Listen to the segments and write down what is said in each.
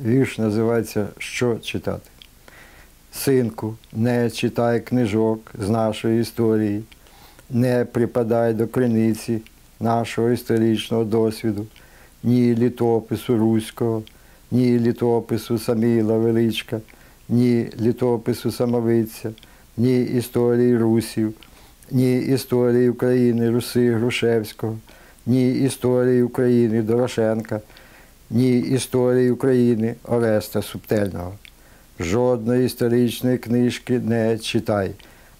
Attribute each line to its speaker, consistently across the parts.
Speaker 1: Вірш називається Що читати? Синку, не читай книжок з нашої історії, не припадай до криниці нашого історичного досвіду, ні літопису руського, ні літопису Саміла Величка, ні літопису Самовиця, ні історії русів, ні історії України Руси Грушевського, ні історії України Дорошенка, ні історії України Ореста Субтельного. Жодної історичної книжки не читай,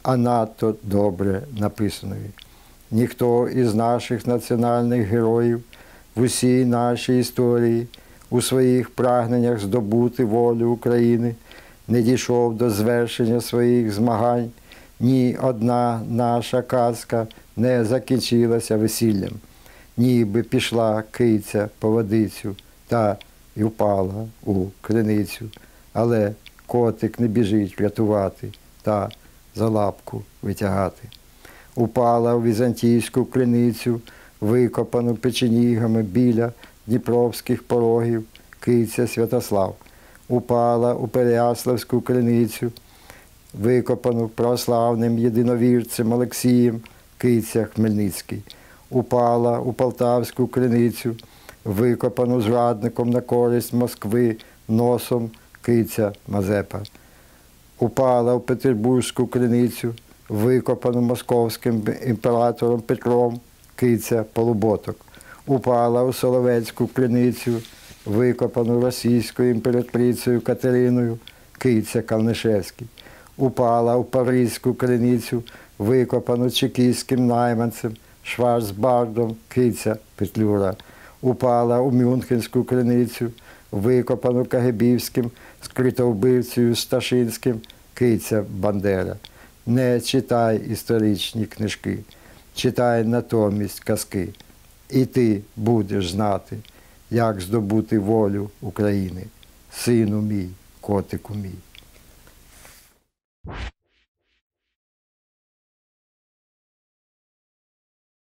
Speaker 1: а надто добре написаної. Ніхто із наших національних героїв в усій нашій історії, у своїх прагненнях здобути волю України, не дійшов до звершення своїх змагань. Ні одна наша казка не закінчилася весіллям, ніби пішла киця по водицю та й впала у криницю. Але котик не біжить рятувати та за лапку витягати. Упала у візантійську криницю, викопану печенігами біля дніпровських порогів киця Святослав. Упала у Переяславську криницю, викопану православним єдиновірцем Олексієм киця Хмельницький. Упала у Полтавську криницю, викопану зрадником на користь Москви носом киця Мазепа. Упала в Петербурзьку криницю, викопану московським імператором Петром киця Полуботок. Упала у Соловецьку криницю, викопану російською імператрицею Катериною киця Калнишевський. Упала у Паризьку криницю, викопану чекійським найманцем Шварцбардом киця Петлюра. Упала у Мюнхенську криницю, викопану Кагибівським скритовбивцею Сташинським киця Бандера. Не читай історичні книжки, читай натомість казки. І ти будеш знати, як здобути волю України, сину мій, котику мій.